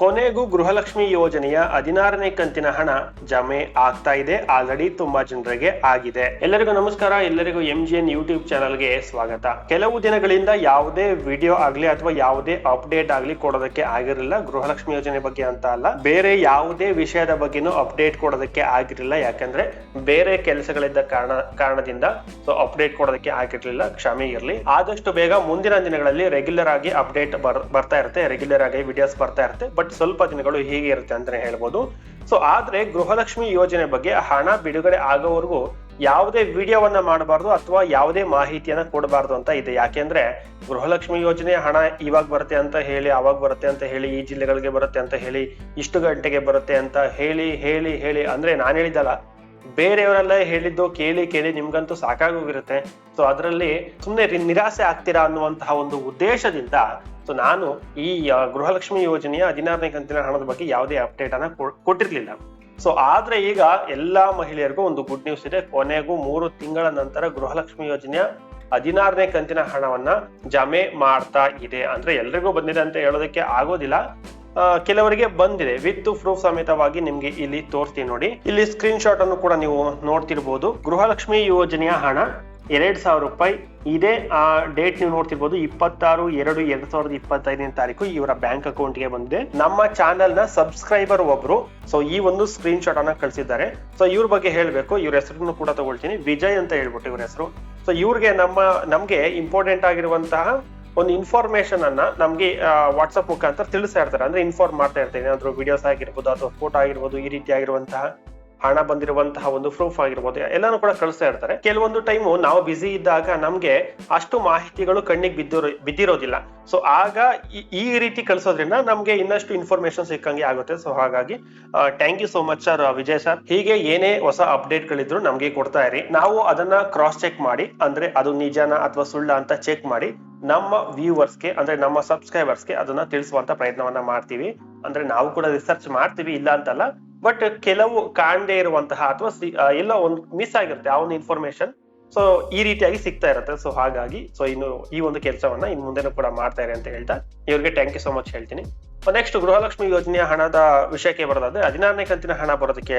ಕೊನೆಗೂ ಗೃಹಲಕ್ಷ್ಮಿ ಯೋಜನೆಯ ಹದಿನಾರನೇ ಕಂತಿನ ಹಣ ಜಮೆ ಆಗ್ತಾ ಇದೆ. ಆಲ್ರೆಡಿ ತುಂಬಾ ಜನರಿಗೆ ಆಗಿದೆ. ಎಲ್ಲರಿಗೂ ನಮಸ್ಕಾರ. ಎಲ್ಲರಿಗೂ ಎಂ ಜಿ ಎನ್ ಯೂಟ್ಯೂಬ್ ಚಾನಲ್ಗೆ ಸ್ವಾಗತ. ಕೆಲವು ದಿನಗಳಿಂದ ಯಾವುದೇ ವಿಡಿಯೋ ಆಗ್ಲಿ ಅಥವಾ ಯಾವುದೇ ಅಪ್ಡೇಟ್ ಆಗ್ಲಿ ಕೊಡೋದಕ್ಕೆ ಆಗಿರಲಿಲ್ಲ. ಗೃಹಲಕ್ಷ್ಮಿ ಯೋಜನೆ ಬಗ್ಗೆ ಅಂತ ಅಲ್ಲ. ಬೇರೆ ಯಾವುದೇ ವಿಷಯದ ಬಗ್ಗೆನೂ ಅಪ್ಡೇಟ್ ಕೊಡೋದಕ್ಕೆ ಆಗಿರಲಿಲ್ಲ. ಯಾಕಂದ್ರೆ ಬೇರೆ ಕೆಲಸಗಳಿದ್ದ ಕಾರಣ, ಕಾರಣದಿಂದ ಸೊ ಅಪ್ಡೇಟ್ ಕೊಡೋದಕ್ಕೆ ಆಗಿರಲಿಲ್ಲ. ಕ್ಷಮೆ ಇರಲಿ. ಆದಷ್ಟು ಬೇಗ ಮುಂದಿನ ದಿನಗಳಲ್ಲಿ ರೆಗ್ಯುಲರ್ ಆಗಿ ಅಪ್ಡೇಟ್ ಬರ್ತಾ ಇರುತ್ತೆ. ರೆಗ್ಯುಲರ್ ಆಗಿ ವಿಡಿಯೋಸ್ ಬರ್ತಾ ಇರುತ್ತೆ. ಬಟ್ ಸ್ವಲ್ಪ ದಿನಗಳು ಹೀಗೆ ಇರುತ್ತೆ ಅಂತಾನೆ ಹೇಳ್ಬೋದು. ಸೊ ಆದ್ರೆ ಗೃಹಲಕ್ಷ್ಮಿ ಯೋಜನೆ ಬಗ್ಗೆ ಹಣ ಬಿಡುಗಡೆ ಆಗೋವರೆಗೂ ಯಾವುದೇ ವಿಡಿಯೋವನ್ನ ಮಾಡಬಾರ್ದು ಅಥವಾ ಯಾವುದೇ ಮಾಹಿತಿಯನ್ನ ಕೊಡಬಾರ್ದು ಅಂತ ಇದೆ. ಯಾಕೆಂದ್ರೆ ಗೃಹಲಕ್ಷ್ಮಿ ಯೋಜನೆ ಹಣ ಇವಾಗ ಬರುತ್ತೆ ಅಂತ ಹೇಳಿ, ಅವಾಗ ಬರುತ್ತೆ ಅಂತ ಹೇಳಿ, ಈ ಜಿಲ್ಲೆಗಳಿಗೆ ಬರುತ್ತೆ ಅಂತ ಹೇಳಿ, ಇಷ್ಟು ಗಂಟೆಗೆ ಬರುತ್ತೆ ಅಂತ ಹೇಳಿ ಹೇಳಿ ಹೇಳಿ ಅಂದ್ರೆ ನಾನು ಹೇಳಿದ್ದಲ್ಲ, ಬೇರೆಯವರೆಲ್ಲ ಹೇಳಿದ್ದು ಕೇಳಿ ಕೇಳಿ ನಿಮ್ಗಂತೂ ಸಾಕಾಗೋಗಿರುತ್ತೆ. ಸೊ ಅದರಲ್ಲಿ ಸುಮ್ಮನೆ ನಿರಾಸೆ ಆಗ್ತೀರಾ ಅನ್ನುವಂತಹ ಒಂದು ಉದ್ದೇಶದಿಂದ ಸೊ ನಾನು ಈ ಗೃಹಲಕ್ಷ್ಮಿ ಯೋಜನೆಯ ಹದಿನಾರನೇ ಕಂತಿನ ಹಣದ ಬಗ್ಗೆ ಯಾವುದೇ ಅಪ್ಡೇಟ್ ಅನ್ನ ಕೊಟ್ಟಿರ್ಲಿಲ್ಲ. ಸೊ ಆದ್ರೆ ಈಗ ಎಲ್ಲಾ ಮಹಿಳೆಯರಿಗೂ ಒಂದು ಗುಡ್ ನ್ಯೂಸ್ ಇದೆ. ಕೊನೆಗೂ ಮೂರು ತಿಂಗಳ ನಂತರ ಗೃಹಲಕ್ಷ್ಮಿ ಯೋಜನೆಯ ಹದಿನಾರನೇ ಕಂತಿನ ಹಣವನ್ನ ಜಮೆ ಮಾಡ್ತಾ ಇದೆ ಅಂದ್ರೆ ಎಲ್ರಿಗೂ ಬಂದಿದೆ ಅಂತ ಹೇಳೋದಕ್ಕೆ ಆಗೋದಿಲ್ಲ. ಕೆಲವರಿಗೆ ಬಂದಿದೆ. ವಿತ್ ಪ್ರೂಫ್ ಸಮೇತವಾಗಿ ನಿಮ್ಗೆ ಇಲ್ಲಿ ತೋರಿಸ್ತೀನಿ ನೋಡಿ. ಇಲ್ಲಿ ಸ್ಕ್ರೀನ್ ಶಾಟ್ ಅನ್ನು ಕೂಡ ನೀವು ನೋಡ್ತಿರ್ಬೋದು. ಗೃಹಲಕ್ಷ್ಮಿ ಯೋಜನೆಯ ಹಣ ಎರಡ್ ಸಾವಿರ ರೂಪಾಯಿ. ಇದೇ, ಆ ಡೇಟ್ ನೀವು ನೋಡ್ತಿರ್ಬೋದು, ಇಪ್ಪತ್ತಾರು ಎರಡು ಎರಡ್ ಸಾವಿರದ ಇಪ್ಪತ್ತೈದನೇ ತಾರೀಕು ಇವರ ಬ್ಯಾಂಕ್ ಅಕೌಂಟ್ಗೆ ಬಂದಿದೆ. ನಮ್ಮ ಚಾನೆಲ್ನ ಸಬ್ಸ್ಕ್ರೈಬರ್ ಒಬ್ರು ಸೊ ಈ ಒಂದು ಸ್ಕ್ರೀನ್ ಶಾಟ್ ಅನ್ನ ಕಳಿಸಿದ್ದಾರೆ. ಸೊ ಇವ್ರ ಬಗ್ಗೆ ಹೇಳಬೇಕು, ಇವ್ರ ಹೆಸರನ್ನು ಕೂಡ ತಗೊಳ್ತೀನಿ. ವಿಜಯ್ ಅಂತ ಹೇಳ್ಬಿಟ್ಟು ಇವ್ರ ಹೆಸರು. ಸೊ ಇವ್ರಿಗೆ ನಮ್ಮ, ನಮ್ಗೆ ಇಂಪಾರ್ಟೆಂಟ್ ಆಗಿರುವಂತಹ ಒಂದು ಇನ್ಫಾರ್ಮೇಶನ್ ಅನ್ನ ನಮ್ಗೆ ವಾಟ್ಸ್ಆಪ್ ಮುಖಾಂತರ ತಿಳಿಸ್ತಾ ಇರ್ತಾರೆ. ಅಂದ್ರೆ ಇನ್ಫಾರ್ಮ್ ಮಾಡ್ತಾ ಇರ್ತಾರೆ ಏನಾದ್ರು ವಿಡಿಯೋಸ್ ಆಗಿರ್ಬೋದು, ಅಥವಾ ಫೋಟೋ ಆಗಿರ್ಬೋದು, ಈ ರೀತಿ ಆಗಿರುವಂತಹ ಹಣ ಬಂದಿರುವಂತಹ ಒಂದು ಪ್ರೂಫ್ ಆಗಿರ್ಬೋದು. ಎಲ್ಲಾನು ಕೂಡ ಕಳಿಸ್ತಾ ಇರ್ತಾರೆ. ಕೆಲವೊಂದು ಟೈಮು ನಾವು ಬಿಸಿ ಇದ್ದಾಗ ನಮ್ಗೆ ಅಷ್ಟು ಮಾಹಿತಿಗಳು ಕಣ್ಣಿಗೆ ಬಿದ್ದಿರೋ, ಬಿದ್ದಿರೋದಿಲ್ಲ. ಸೊ ಆಗ ಈ- ರೀತಿ ಕಳಿಸೋದ್ರಿಂದ ನಮ್ಗೆ ಇನ್ನಷ್ಟು ಇನ್ಫಾರ್ಮೇಶನ್ ಸಿಕ್ಕಂಗೆ ಆಗುತ್ತೆ. ಸೊ ಹಾಗಾಗಿ thank you so much sir Vijay sir ಹೀಗೆ ಏನೇ ಹೊಸ ಅಪ್ಡೇಟ್ ಗಳಿದ್ರು ನಮ್ಗೆ ಕೊಡ್ತಾ ಇರಿ. ನಾವು ಅದನ್ನ ಕ್ರಾಸ್ ಚೆಕ್ ಮಾಡಿ, ಅಂದ್ರೆ ಅದು ನಿಜಾನ ಅಥವಾ ಸುಳ್ಳ ಅಂತ ಚೆಕ್ ಮಾಡಿ, ನಮ್ಮ ವ್ಯೂವರ್ಸ್ಗೆ ಅಂದ್ರೆ ನಮ್ಮ ಸಬ್ಸ್ಕ್ರೈಬರ್ಸ್ಗೆ ಅದನ್ನ ತಿಳಿಸುವಂತ ಪ್ರಯತ್ನವನ್ನ ಮಾಡ್ತೀವಿ. ಅಂದ್ರೆ ನಾವು ಕೂಡ ರಿಸರ್ಚ್ ಮಾಡ್ತೀವಿ, ಇಲ್ಲ ಅಂತಲ್ಲ ಬಟ್ ಕೆಲವು ಕಾಣದೇ ಇರುವಂತಹ ಅಥವಾ ಎಲ್ಲ ಒಂದು ಮಿಸ್ ಆಗಿರುತ್ತೆ ಆ ಒಂದು ಇನ್ಫಾರ್ಮೇಶನ್ ಸೊ ಈ ರೀತಿಯಾಗಿ ಸಿಗ್ತಾ ಇರುತ್ತೆ. ಸೊ ಹಾಗಾಗಿ ಸೊ ಇನ್ನು ಈ ಒಂದು ಕೆಲಸವನ್ನ ಇನ್ ಮುಂದೆನೂ ಕೂಡ ಮಾಡ್ತಾ ಇರಿ ಅಂತ ಹೇಳ್ತಾ ಇವರಿಗೆ ಥ್ಯಾಂಕ್ ಯು ಸೊ ಮಚ್ ಹೇಳ್ತೀನಿ. ನೆಕ್ಸ್ಟ್ ಗೃಹಲಕ್ಷ್ಮಿ ಯೋಜನೆಯ ಹಣದ ವಿಷಯಕ್ಕೆ ಬರೋದಾದ್ರೆ, ಹದಿನಾರನೇ ಕಂತಿನ ಹಣ ಬರೋದಕ್ಕೆ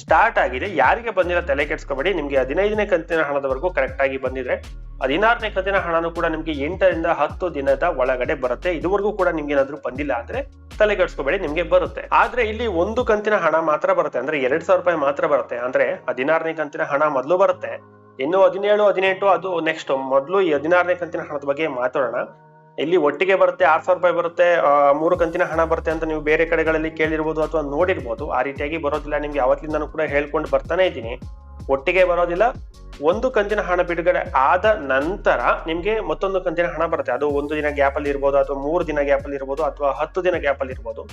ಸ್ಟಾರ್ಟ್ ಆಗಿದೆ. ಯಾರಿಗೆ ಬಂದಿರೋ ತಲೆ ಕೆಡ್ಸ್ಕೊಬೇಡಿ. ನಿಮ್ಗೆ ಹದಿನೈದನೇ ಕಂತಿನ ಹಣದವರೆಗೂ ಕರೆಕ್ಟ್ ಆಗಿ ಬಂದಿದ್ರೆ, ಹದಿನಾರನೇ ಕಂತಿನ ಹಣನೂ ಕೂಡ ನಿಮ್ಗೆ ಎಂಟರಿಂದ ಹತ್ತು ದಿನದ ಒಳಗಡೆ ಬರುತ್ತೆ. ಇದುವರೆಗೂ ಕೂಡ ನಿಮ್ಗೆ ಏನಾದ್ರೂ ಬಂದಿಲ್ಲ ಅಂದ್ರೆ ತಲೆ ಕೆಡಿಸ್ಕೋಬೇಡಿ ನಿಮ್ಗೆ ಬರುತ್ತೆ. ಆದ್ರೆ ಇಲ್ಲಿ ಒಂದು ಕಂತಿನ ಹಣ ಮಾತ್ರ ಬರುತ್ತೆ, ಅಂದ್ರೆ ಎರಡ್ ಸಾವಿರ ರೂಪಾಯಿ ಮಾತ್ರ ಬರುತ್ತೆ. ಅಂದ್ರೆ ಹದಿನಾರನೇ ಕಂತಿನ ಹಣ ಮೊದಲು ಬರುತ್ತೆ. ಇನ್ನು ಹದಿನೇಳು, ಹದಿನೆಂಟು, ಅದು ನೆಕ್ಸ್ಟ್ ಮೊದಲು ಈ ಹದಿನಾರನೇ ಕಂತಿನ ಹಣದ ಬಗ್ಗೆ ಮಾತಾಡೋಣ. ಇಲ್ಲಿ ಒಟ್ಟಿಗೆ ಬರುತ್ತೆ, ಆರ್ ಸಾವಿರ ರೂಪಾಯಿ ಬರುತ್ತೆ ಮೂರು ಕಂತಿನ ಹಣ ಬರುತ್ತೆ ಅಂತ ನೀವು ಬೇರೆ ಕಡೆಗಳಲ್ಲಿ ಕೇಳಿರ್ಬೋದು ಅಥವಾ ನೋಡಿರ್ಬೋದು. ಆ ರೀತಿಯಾಗಿ ಬರೋದಿಲ್ಲ, ನಿಮ್ಗೆ ಯಾವತ್ತಿಂದನೂ ಕೂಡ ಹೇಳ್ಕೊಂಡು ಬರ್ತಾನೆ ಇದ್ದೀನಿ. ಒಟ್ಟಿಗೆ ಬರೋದಿಲ್ಲ ಒಂದು ಕಂತಿನ ಹಣ ಬಿಡುಗಡೆ ಆದ ನಂತರ ನಿಮಗೆ ಮತ್ತೊಂದು ಕಂತಿನ ಹಣ ಬರುತ್ತೆ. ಅದು ಒಂದು ದಿನ ಗ್ಯಾಪ್ ಅಲ್ಲಿ ಇರ್ಬೋದು, ಅಥವಾ ಮೂರು ದಿನ ಗ್ಯಾಪ್ ಅಲ್ಲಿ ಇರ್ಬೋದು, ಅಥವಾ ಹತ್ತು ದಿನ ಗ್ಯಾಪ್ ಅಲ್ಲಿ ಇರ್ಬೋದು.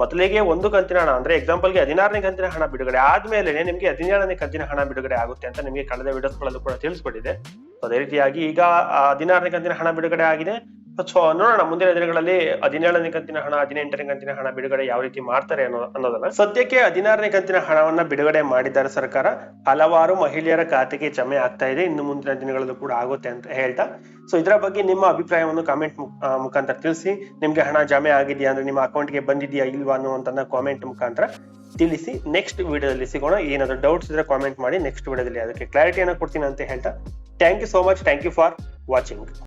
ಮೊದಲಿಗೆ ಒಂದು ಕಂತಿನ ಹಣ, ಅಂದ್ರೆ ಎಕ್ಸಾಂಪಲ್ಗೆ ಹದಿನಾರನೇ ಕಂತಿನ ಹಣ ಬಿಡುಗಡೆ ಆದ್ಮೇಲೆ ನಿಮಗೆ ಹದಿನೇಳನೇ ಕಂತಿನ ಹಣ ಬಿಡುಗಡೆ ಆಗುತ್ತೆ ಅಂತ ನಿಮಗೆ ಕಳೆದ ವಿಡಿಯೋಸ್ಗಳಲ್ಲೂ ಕೂಡ ತಿಳಿಸ್ಕೊಟ್ಟಿದೆ ಅದೇ ರೀತಿಯಾಗಿ ಈಗ ಹದಿನಾರನೇ ಕಂತಿನ ಹಣ ಬಿಡುಗಡೆ ಆಗಿದೆ. ಸೊ ನೋಡೋಣ, ಮುಂದಿನ ದಿನಗಳಲ್ಲಿ ಹದಿನೇಳನೇ ಕಂತಿನ ಹಣ, ಹದಿನೆಂಟನೇ ಕಂತಿನ ಹಣ ಬಿಡುಗಡೆ ಯಾವ ರೀತಿ ಮಾಡ್ತಾರೆ ಅನ್ನೋ, ಅನ್ನೋದನ್ನ. ಸದ್ಯಕ್ಕೆ ಹದಿನಾರನೇ ಕಂತಿನ ಹಣವನ್ನ ಬಿಡುಗಡೆ ಮಾಡಿದ್ದಾರೆ ಸರ್ಕಾರ. ಹಲವಾರು ಮಹಿಳೆಯರ ಖಾತೆಗೆ ಜಮೆ ಆಗ್ತಾ ಇದೆ. ಇನ್ನು ಮುಂದಿನ ದಿನಗಳಲ್ಲೂ ಕೂಡ ಆಗುತ್ತೆ ಅಂತ ಹೇಳ್ತಾ. ಸೊ ಇದರ ಬಗ್ಗೆ ನಿಮ್ಮ ಅಭಿಪ್ರಾಯವನ್ನು ಕಾಮೆಂಟ್ ಮುಖಾಂತರ ತಿಳಿಸಿ. ನಿಮ್ಗೆ ಹಣ ಜಮೆ ಆಗಿದೆಯಾ ಅಂದ್ರೆ ನಿಮ್ಮ ಅಕೌಂಟ್ಗೆ ಬಂದಿದೆಯಾ ಇಲ್ವಾ ಅನ್ನುವಂತ ಕಾಮೆಂಟ್ ಮುಖಾಂತರ ತಿಳಿಸಿ. ನೆಕ್ಸ್ಟ್ ವಿಡಿಯೋದಲ್ಲಿ ಸಿಗೋಣ. ಏನಾದ್ರು ಡೌಟ್ಸ್ ಇದ್ರೆ ಕಾಮೆಂಟ್ ಮಾಡಿ. ನೆಕ್ಸ್ಟ್ ವಿಡಿಯೋದಲ್ಲಿ ಅದಕ್ಕೆ ಕ್ಲಾರಿಟಿಯನ್ನು ಕೊಡ್ತೀನಿ ಅಂತ ಹೇಳ್ತಾ. Thank you so much thank you for watching